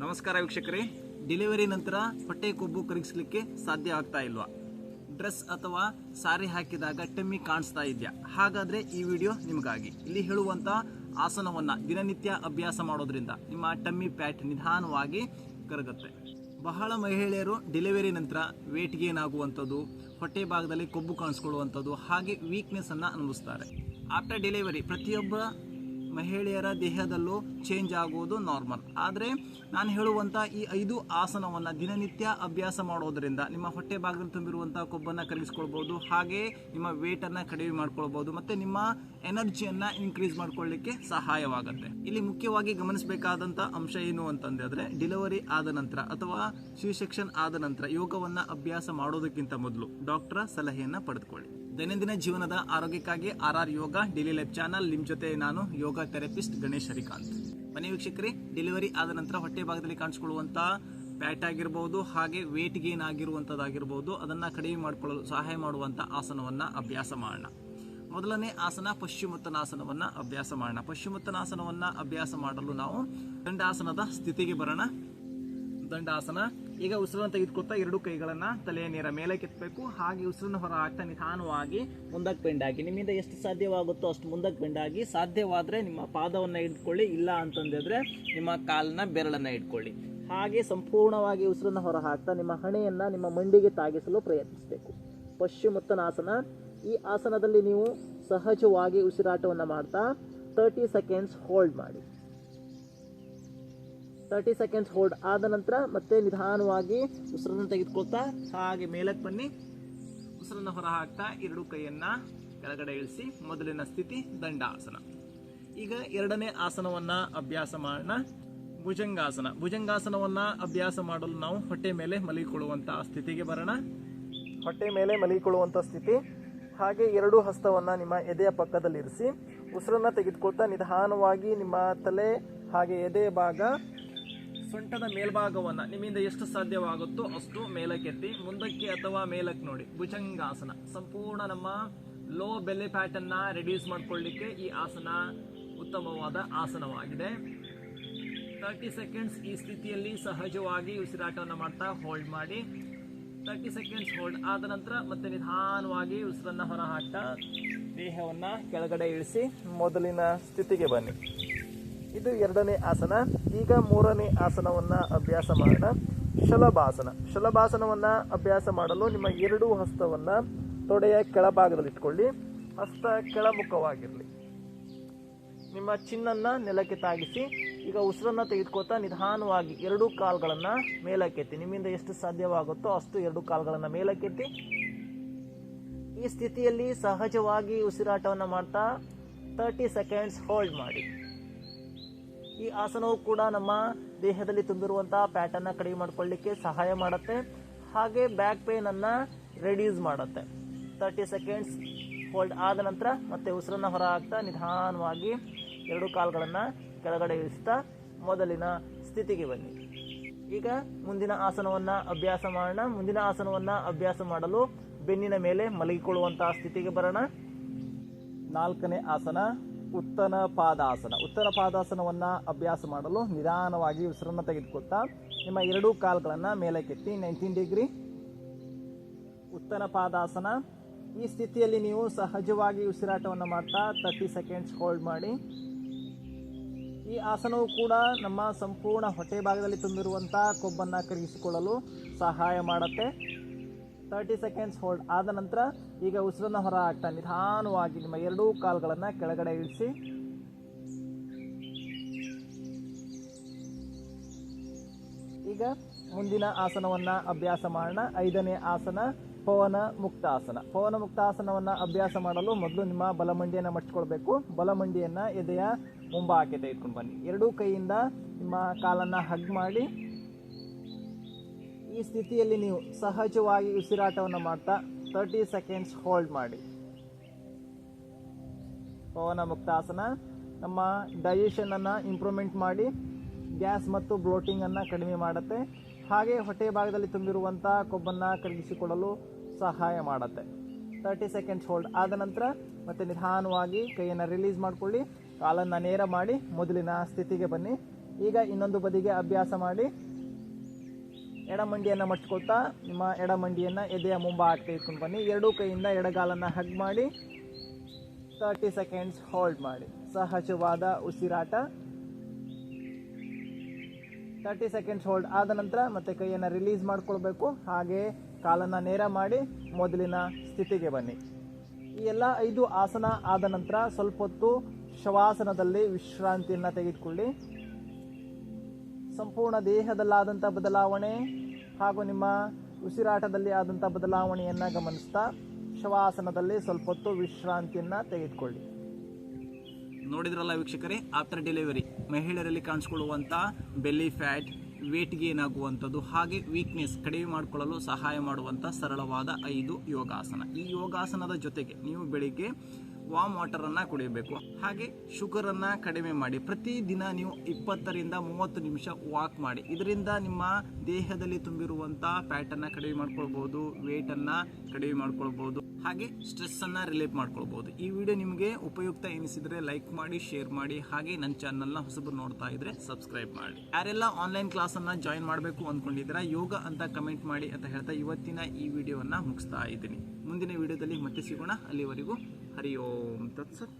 ನಮಸ್ಕಾರ ವೀಕ್ಷಕರೇ. ಡೆಲಿವರಿ ನಂತರ ಹೊಟ್ಟೆ ಕೊಬ್ಬು ಕರಗಿಸ್ಲಿಕ್ಕೆ ಸಾಧ್ಯ ಆಗ್ತಾ ಇಲ್ವಾ? ಡ್ರೆಸ್ ಅಥವಾ ಸಾರಿ ಹಾಕಿದಾಗ ಟಮ್ಮಿ ಕಾಣಿಸ್ತಾ ಇದೆಯಾ? ಹಾಗಾದರೆ ಈ ವಿಡಿಯೋ ನಿಮಗಾಗಿ. ಇಲ್ಲಿ ಹೇಳುವಂಥ ಆಸನವನ್ನು ದಿನನಿತ್ಯ ಅಭ್ಯಾಸ ಮಾಡೋದ್ರಿಂದ ನಿಮ್ಮ ಟಮ್ಮಿ ಪ್ಯಾಟ್ ನಿಧಾನವಾಗಿ ಕರಗುತ್ತೆ. ಬಹಳ ಮಹಿಳೆಯರು ಡೆಲಿವರಿ ನಂತರ ವೇಟ್ ಗೇನ್ ಆಗುವಂಥದ್ದು ಹೊಟ್ಟೆ ಭಾಗದಲ್ಲಿ ಕೊಬ್ಬು ಕಾಣಿಸ್ಕೊಳ್ಳುವಂಥದ್ದು, ಹಾಗೆ ವೀಕ್ನೆಸ್ ಅನ್ನು ಅನುಭವಿಸ್ತಾರೆ. ಆಫ್ಟರ್ ಡೆಲಿವರಿ ಪ್ರತಿಯೊಬ್ಬ ಮಹಿಳೆಯರ ದೇಹದಲ್ಲೂ ಚೇಂಜ್ ಆಗುವುದು ನಾರ್ಮಲ್ ಆದರೆ ನಾನು ಹೇಳುವಂಥ ಈ ಐದು ಆಸನವನ್ನು ದಿನನಿತ್ಯ ಅಭ್ಯಾಸ ಮಾಡೋದರಿಂದ ನಿಮ್ಮ ಹೊಟ್ಟೆ ಭಾಗದಲ್ಲಿ ತುಂಬಿರುವಂಥ ಕೊಬ್ಬನ್ನು ಕರಗಿಸ್ಕೊಳ್ಬೋದು, ಹಾಗೆ ನಿಮ್ಮ ವೇಟನ್ನು ಕಡಿಮೆ ಮಾಡ್ಕೊಳ್ಬೋದು, ಮತ್ತು ನಿಮ್ಮ ಎನರ್ಜಿಯನ್ನು ಇನ್ಕ್ರೀಸ್ ಮಾಡಿಕೊಳ್ಳಿಕ್ಕೆ ಸಹಾಯವಾಗುತ್ತೆ. ಇಲ್ಲಿ ಮುಖ್ಯವಾಗಿ ಗಮನಿಸಬೇಕಾದಂಥ ಅಂಶ ಏನು ಅಂತಂದ್ರೆ ಡೆಲಿವರಿ ಆದ ನಂತರ ಅಥವಾ ಸೆಕ್ಷನ್ ಆದ ನಂತರ ಯೋಗವನ್ನು ಅಭ್ಯಾಸ ಮಾಡೋದಕ್ಕಿಂತ ಮೊದಲು ಡಾಕ್ಟರ ಸಲಹೆಯನ್ನು ಪಡೆದುಕೊಳ್ಳಿ. ದೈನಂದಿನ ಜೀವನದ ಆರೋಗ್ಯಕ್ಕಾಗಿ R R yoga daily life channel ನಿಮ್ಮ ಜೊತೆ ನಾನು ಯೋಗ ಥೆರಪಿಸ್ಟ್ ಗಣೇಶ್ ಹರಿಕಾಂತ್. ಮನೆ ವೀಕ್ಷಕರೇ, ಡೆಲಿವರಿ ಆದ ನಂತರ ಹೊಟ್ಟೆ ಭಾಗದಲ್ಲಿ ಕಾಣಿಸ್ಕೊಳ್ಳುವಂಥ ಪ್ಯಾಟ್ ಆಗಿರ್ಬೋದು, ಹಾಗೆ ವೇಟ್ ಗೇನ್ ಆಗಿರುವಂಥದ್ದಾಗಿರ್ಬೋದು ಅದನ್ನು ಕಡಿಮೆ ಮಾಡಿಕೊಳ್ಳಲು ಸಹಾಯ ಮಾಡುವಂಥ ಆಸನವನ್ನು ಅಭ್ಯಾಸ ಮಾಡೋಣ. ಮೊದಲನೇ ಆಸನ ಪಶ್ಚಿಮೋತ್ತನಾಸನವನ್ನು ಅಭ್ಯಾಸ ಮಾಡೋಣ. ಪಶ್ಚಿಮೋತ್ತನಾಸನವನ್ನು ಅಭ್ಯಾಸ ಮಾಡಲು ನಾವು ದಂಡಾಸನದ ಸ್ಥಿತಿಗೆ ಬರೋಣ. ದಂಡಾಸನ ಈಗ ಉಸಿರನ್ನು ತೆಗೆದುಕೊಳ್ತಾ ಎರಡು ಕೈಗಳನ್ನ ತಲೆಯ ನೇರ ಮೇಲೆ ಕೆತ್ತಬೇಕು. ಹಾಗೆ ಉಸಿರನ್ನು ಹೊರ ಹಾಕ್ತಾ ನಿಧಾನವಾಗಿ ಮುಂದಕ್ಕೆ ಬೆಂಡಾಗಿ ನಿಮ್ಮಿಂದ ಎಷ್ಟು ಸಾಧ್ಯವಾಗುತ್ತೋ ಅಷ್ಟು ಮುಂದಕ್ಕೆ ಬೆಂಡಾಗಿ ಸಾಧ್ಯವಾದರೆ ನಿಮ್ಮ ಪಾದವನ್ನು ಇಟ್ಕೊಳ್ಳಿ ಇಲ್ಲ ಅಂತಂದಿದ್ರೆ ನಿಮ್ಮ ಕಾಲನ್ನ ಬೆರಳನ್ನ ಇಟ್ಕೊಳ್ಳಿ ಹಾಗೆ ಸಂಪೂರ್ಣವಾಗಿ ಉಸಿರನ್ನು ಹೊರ ಹಾಕ್ತಾ ನಿಮ್ಮ ಹಣೆಯನ್ನ ನಿಮ್ಮ ಮಂಡಿಗೆ ತಾಗಿಸಲು ಪ್ರಯತ್ನಿಸಬೇಕು. ಪಶ್ಚಿಮೋತ್ತನಾಸನ, ಈ ಆಸನದಲ್ಲಿ ನೀವು ಸಹಜವಾಗಿ ಉಸಿರಾಟವನ್ನು ಮಾಡ್ತಾ ತರ್ಟಿ ಸೆಕೆಂಡ್ಸ್ ಹೋಲ್ಡ್ ಮಾಡಿ. ತರ್ಟಿ ಸೆಕೆಂಡ್ಸ್ ಹೋಲ್ಡ್ ಆದ ನಂತರ ಮತ್ತೆ ನಿಧಾನವಾಗಿ ಉಸಿರನ್ನು ತೆಗೆದುಕೊಳ್ತಾ ಹಾಗೆ ಮೇಲಕ್ಕೆ ಬನ್ನಿ. ಉಸಿರನ್ನು ಹೊರ ಹಾಕ್ತಾ ಎರಡು ಕೈಯನ್ನ ಕೆಳಗಡೆ ಇಳಿಸಿ ಮೊದಲಿನ ಸ್ಥಿತಿ ದಂಡಾಸನ. ಈಗ ಎರಡನೇ ಆಸನವನ್ನ ಅಭ್ಯಾಸ ಮಾಡೋಣ. ಭುಜಂಗಾಸನ. ಭುಜಂಗಾಸನವನ್ನ ಅಭ್ಯಾಸ ಮಾಡಲು ನಾವು ಹೊಟ್ಟೆ ಮೇಲೆ ಮಲಗಿಕೊಳ್ಳುವಂತಹ ಸ್ಥಿತಿಗೆ ಬರೋಣ. ಹೊಟ್ಟೆ ಮೇಲೆ ಮಲಗಿಕೊಳ್ಳುವಂಥ ಸ್ಥಿತಿ. ಹಾಗೆ ಎರಡು ಹಸ್ತವನ್ನ ನಿಮ್ಮ ಎದೆಯ ಪಕ್ಕದಲ್ಲಿರಿಸಿ ಉಸಿರನ್ನ ತೆಗೆದುಕೊಳ್ತಾ ನಿಧಾನವಾಗಿ ನಿಮ್ಮ ತಲೆ ಹಾಗೆ ಎದೆ ಭಾಗ ಸೊಂಟದ ಮೇಲ್ಭಾಗವನ್ನು ನಿಮ್ಮಿಂದ ಎಷ್ಟು ಸಾಧ್ಯವಾಗುತ್ತೋ ಅಷ್ಟು ಮೇಲಕ್ಕೆತ್ತಿ, ಮುಂದಕ್ಕೆ ಅಥವಾ ಮೇಲಕ್ಕೆ ನೋಡಿ. ಭುಜಂಗಾಸನ. ಸಂಪೂರ್ಣ ನಮ್ಮ ಲೋ ಬೆಲೆ ಫ್ಯಾಟ್ ಅನ್ನ ರೆಡ್ಯೂಸ್ ಮಾಡಿಕೊಳ್ಳಿಕ್ಕೆ ಈ ಆಸನ ಉತ್ತಮವಾದ ಆಸನವಾಗಿದೆ. ತರ್ಟಿ ಸೆಕೆಂಡ್ಸ್ ಈ ಸ್ಥಿತಿಯಲ್ಲಿ ಸಹಜವಾಗಿ ಉಸಿರಾಟವನ್ನು ಮಾಡ್ತಾ ಹೋಲ್ಡ್ ಮಾಡಿ. ತರ್ಟಿ ಸೆಕೆಂಡ್ಸ್ ಹೋಲ್ಡ್ ಆದ ನಂತರ ಮತ್ತೆ ನಿಧಾನವಾಗಿ ಉಸಿರನ್ನು ಹೊರಹಾಕ್ತಾ ದೇಹವನ್ನ ಕೆಳಗಡೆ ಇಳಿಸಿ, ಮೊದಲಿನ ಸ್ಥಿತಿಗೆ ಬನ್ನಿ. ಇದು ಎರಡನೇ ಆಸನ. ಈಗ ಮೂರನೇ ಆಸನವನ್ನ ಅಭ್ಯಾಸ ಮಾಡೋಣ. ಶಲಭಾಸನ. ಶಲಭಾಸನವನ್ನ ಅಭ್ಯಾಸ ಮಾಡಲು ನಿಮ್ಮ ಎರಡೂ ಹಸ್ತವನ್ನ ತೊಡೆಯ ಕೆಳಭಾಗದಲ್ಲಿ ಇಟ್ಕೊಳ್ಳಿ ಹಸ್ತ ಕೆಳಮುಖವಾಗಿರಲಿ. ನಿಮ್ಮ ಚಿನ್ನನ್ನ ನೆಲಕ್ಕೆ ತಾಗಿಸಿ, ಈಗ ಉಸಿರನ್ನ ತೆಗೆದುಕೊಳ್ತಾ ನಿಧಾನವಾಗಿ ಎರಡು ಕಾಲ್ಗಳನ್ನ ಮೇಲಕ್ಕೆತ್ತಿ. ನಿಮ್ಮಿಂದ ಎಷ್ಟು ಸಾಧ್ಯವಾಗುತ್ತೋ ಅಷ್ಟು ಎರಡು ಕಾಲ್ಗಳನ್ನ ಮೇಲಕ್ಕೆತ್ತಿ. ಈ ಸ್ಥಿತಿಯಲ್ಲಿ ಸಹಜವಾಗಿ ಉಸಿರಾಟವನ್ನು ಮಾಡ್ತಾ ತರ್ಟಿ ಸೆಕೆಂಡ್ಸ್ ಹೋಲ್ಡ್ ಮಾಡಿ. ಈ ಆಸನವು ಕೂಡ ನಮ್ಮ ದೇಹದಲ್ಲಿ ತುಂಬಿರುವಂತಹ ಪ್ಯಾಟರ್ನ ಕಡಿಮೆ ಮಾಡ್ಕೊಳ್ಳಿಕ್ಕೆ ಸಹಾಯ ಮಾಡುತ್ತೆ. ಹಾಗೆ ಬ್ಯಾಕ್ ಪೇನ್ ಅನ್ನ ರೆಡ್ಯೂಸ್ ಮಾಡುತ್ತೆ. ತರ್ಟಿ ಸೆಕೆಂಡ್ಸ್ ಹೋಲ್ಡ್ ಆದ ನಂತರ ಮತ್ತೆ ಉಸಿರನ್ನ ಹೊರ ಹಾಕ್ತಾ ನಿಧಾನವಾಗಿ ಎರಡು ಕಾಲುಗಳನ್ನು ಕೆಳಗಡೆ ಇಳಿಸ್ತಾ ಮೊದಲಿನ ಸ್ಥಿತಿಗೆ ಬನ್ನಿ. ಈಗ ಮುಂದಿನ ಆಸನವನ್ನ ಅಭ್ಯಾಸ ಮಾಡೋಣ. ಮುಂದಿನ ಆಸನವನ್ನ ಅಭ್ಯಾಸ ಮಾಡಲು ಬೆನ್ನಿನ ಮೇಲೆ ಮಲಗಿಕೊಳ್ಳುವಂತಹ ಸ್ಥಿತಿಗೆ ಬರೋಣ. ನಾಲ್ಕನೇ ಆಸನ ಉತ್ತನ ಪಾದಾಸನ. ಉತ್ತರ ಪಾದಾಸನವನ್ನ ಅಭ್ಯಾಸ ಮಾಡಲು ನಿಧಾನವಾಗಿ ಉಸಿರನ್ನು ತೆಗೆದುಕೊಳ್ತಾ ನಿಮ್ಮ ಎರಡೂ ಕಾಲುಗಳನ್ನು ಮೇಲೆ ಕೆತ್ತಿ ನೈನ್ಟೀನ್ ಡಿಗ್ರಿ ಉತ್ತನ ಪಾದಾಸನ. ಈ ಸ್ಥಿತಿಯಲ್ಲಿ ನೀವು ಸಹಜವಾಗಿ ಉಸಿರಾಟವನ್ನು ಮಾಡ್ತಾ ತರ್ಟಿ ಸೆಕೆಂಡ್ಸ್ ಹೋಲ್ಡ್ ಮಾಡಿ. ಈ ಆಸನವು ಕೂಡ ನಮ್ಮ ಸಂಪೂರ್ಣ ಹೊಟ್ಟೆ ಭಾಗದಲ್ಲಿ ತುಂಬಿರುವಂಥ ಕೊಬ್ಬನ್ನು ಕರಗಿಸಿಕೊಳ್ಳಲು ಸಹಾಯ ಮಾಡುತ್ತೆ. ತರ್ಟಿ ಸೆಕೆಂಡ್ಸ್ ಹೋಲ್ಡ್ ಆದ ನಂತರ ಈಗ ಉಸಿರನ್ನು ಹೊರ ಹಾಕ್ತಾ ನಿಧಾನವಾಗಿ ನಿಮ್ಮ ಎರಡೂ ಕಾಲುಗಳನ್ನು ಕೆಳಗಡೆ ಇಳಿಸಿ. ಈಗ ಮುಂದಿನ ಆಸನವನ್ನು ಅಭ್ಯಾಸ ಮಾಡೋಣ. ಐದನೇ ಆಸನ, ಪವನ ಮುಕ್ತಾಸನ. ಪವನ ಮುಕ್ತಾಸನವನ್ನು ಅಭ್ಯಾಸ ಮಾಡಲು ಮೊದಲು ನಿಮ್ಮ ಬಲಮಂಡಿಯನ್ನು ಮಟ್ಕೊಳ್ಬೇಕು ಬಲಮಂಡಿಯನ್ನು ಎದೆಯ ಮುಂಭಾಗಕ್ಕೆ ತೆಗೆದುಕೊಂಡು ಬನ್ನಿ. ಎರಡೂ ಕೈಯಿಂದ ನಿಮ್ಮ ಕಾಲನ್ನು ಹಗ್ ಮಾಡಿ. ಈ ಸ್ಥಿತಿಯಲ್ಲಿ ನೀವು ಸಹಜವಾಗಿ ಉಸಿರಾಟವನ್ನು ಮಾಡ್ತಾ ತರ್ಟಿ ಸೆಕೆಂಡ್ಸ್ ಹೋಲ್ಡ್ ಮಾಡಿ. ಪವನ ಮುಕ್ತಾಸನ ನಮ್ಮ ಡೈಜೆಷನನ್ನು ಇಂಪ್ರೂವ್ಮೆಂಟ್ ಮಾಡಿ ಗ್ಯಾಸ್ ಮತ್ತು ಬ್ಲೋಟಿಂಗ್ ಅನ್ನ ಕಡಿಮೆ ಮಾಡುತ್ತೆ. ಹಾಗೆ ಹೊಟ್ಟೆ ಭಾಗದಲ್ಲಿ ತುಂಬಿರುವಂಥ ಕೊಬ್ಬನ್ನು ಕರಗಿಸಿಕೊಳ್ಳಲು ಸಹಾಯ ಮಾಡುತ್ತೆ. ತರ್ಟಿ ಸೆಕೆಂಡ್ಸ್ ಹೋಲ್ಡ್ ಆದ ನಂತರ ಮತ್ತೆ ನಿಧಾನವಾಗಿ ಕೈಯನ್ನು ರಿಲೀಸ್ ಮಾಡಿಕೊಳ್ಳಿ. ಕಾಲನ್ನು ನೇರ ಮಾಡಿ ಮೊದಲಿನ ಸ್ಥಿತಿಗೆ ಬನ್ನಿ. ಈಗ ಇನ್ನೊಂದು ಬದಿಗೆ ಅಭ್ಯಾಸ ಮಾಡಿ. ಎಡಮಂಡಿಯನ್ನು ಮಟ್ಕೊಳ್ತಾ ನಿಮ್ಮ ಎಡಮಂಡಿಯನ್ನು ಎದೆಯ ಮುಂಭಾಗಕ್ಕೆ ಇಟ್ಕೊಂಡು ಬನ್ನಿ. ಎರಡೂ ಕೈಯಿಂದ ಎಡಗಾಲನ್ನು ಹಗ್ ಮಾಡಿ ತರ್ಟಿ ಸೆಕೆಂಡ್ಸ್ ಹೋಲ್ಡ್ ಮಾಡಿ. ಸಹಜವಾದ ಉಸಿರಾಟ. ತರ್ಟಿ ಸೆಕೆಂಡ್ಸ್ ಹೋಲ್ಡ್ ಆದ ನಂತರ ಮತ್ತೆ ಕೈಯನ್ನು ರಿಲೀಸ್ ಮಾಡ್ಕೊಳ್ಬೇಕು. ಹಾಗೆ ಕಾಲನ್ನು ನೇರ ಮಾಡಿ ಮೊದಲಿನ ಸ್ಥಿತಿಗೆ ಬನ್ನಿ. ಈ ಎಲ್ಲ ಐದು ಆಸನ ಆದ ನಂತರ ಸ್ವಲ್ಪ ಹೊತ್ತು ಶವಾಸನದಲ್ಲಿ ವಿಶ್ರಾಂತಿಯನ್ನು ತೆಗೆದುಕೊಳ್ಳಿ. ಸಂಪೂರ್ಣ ದೇಹದಲ್ಲಾದಂಥ ಬದಲಾವಣೆ ಹಾಗೂ ನಿಮ್ಮ ಉಸಿರಾಟದಲ್ಲಿ ಆದಂಥ ಬದಲಾವಣೆಯನ್ನು ಗಮನಿಸ್ತಾ ಶವಾಸನದಲ್ಲಿ ಸ್ವಲ್ಪ ಹೊತ್ತು ವಿಶ್ರಾಂತಿಯನ್ನು ತೆಗೆದುಕೊಳ್ಳಿ. ನೋಡಿದ್ರಲ್ಲ ವೀಕ್ಷಕರೇ ಆಫ್ಟರ್ ಡೆಲಿವರಿ ಮಹಿಳೆಯರಲ್ಲಿ ಕಾಣಿಸ್ಕೊಳ್ಳುವಂಥ ಬೆಲ್ಲಿ ಫ್ಯಾಟ್ ವೇಟ್ ಗೇನ್ ಆಗುವಂಥದ್ದು ಹಾಗೆ ವೀಕ್ನೆಸ್ ಕಡಿಮೆ ಮಾಡಿಕೊಳ್ಳಲು ಸಹಾಯ ಮಾಡುವಂಥ ಸರಳವಾದ ಐದು ಯೋಗಾಸನ. ಈ ಯೋಗಾಸನದ ಜೊತೆಗೆ ನೀವು ಬೆಳಿಗ್ಗೆ ವಾಮ್ ವಾಟರನ್ನು ಕುಡಿಯಬೇಕು. ಹಾಗೆ ಶುಗರನ್ನು ಕಡಿಮೆ ಮಾಡಿ, ಪ್ರತಿದಿನ ನೀವು ಇಪ್ಪತ್ತರಿಂದ ಮೂವತ್ತು ನಿಮಿಷ ವಾಕ್ ಮಾಡಿ. ಇದರಿಂದ ನಿಮ್ಮ ದೇಹದಲ್ಲಿ ತುಂಬಿರುವಂಥ ಫ್ಯಾಟನ್ನು ಕಡಿಮೆ ಮಾಡ್ಕೊಳ್ಬೋದು ವೇಟನ್ನು ಕಡಿಮೆ ಮಾಡ್ಕೊಳ್ಬೋದು. ಹಾಗೆ ಸ್ಟ್ರೆಸ್ಸನ್ನು ರಿಲೀಫ್ ಮಾಡ್ಕೊಳ್ಬೋದು. ಈ ವಿಡಿಯೋ ನಿಮಗೆ ಉಪಯುಕ್ತ ಎನಿಸಿದರೆ ಲೈಕ್ ಮಾಡಿ ಶೇರ್ ಮಾಡಿ, ಹಾಗೆ ನನ್ನ ಚಾನಲ್ನ ಹೊಸಬರು ನೋಡ್ತಾ ಇದ್ರೆ ಸಬ್ಸ್ಕ್ರೈಬ್ ಮಾಡಿ. ಯಾರೆಲ್ಲ ಆನ್ಲೈನ್ ಕ್ಲಾಸನ್ನು ಜಾಯಿನ್ ಮಾಡಬೇಕು ಅಂದ್ಕೊಂಡಿದ್ದೀರಾ ಯೋಗ ಅಂತ ಕಮೆಂಟ್ ಮಾಡಿ ಅಂತ ಹೇಳ್ತಾ ಇವತ್ತಿನ ಈ ವಿಡಿಯೋವನ್ನು ಮುಗಿಸ್ತಾ ಇದ್ದೀನಿ. ಮುಂದಿನ ವಿಡಿಯೋದಲ್ಲಿ ಮತ್ತೆ ಸಿಗೋಣ. ಅಲ್ಲಿವರೆಗೂ ಹರಿ ತತ್ಸತ್.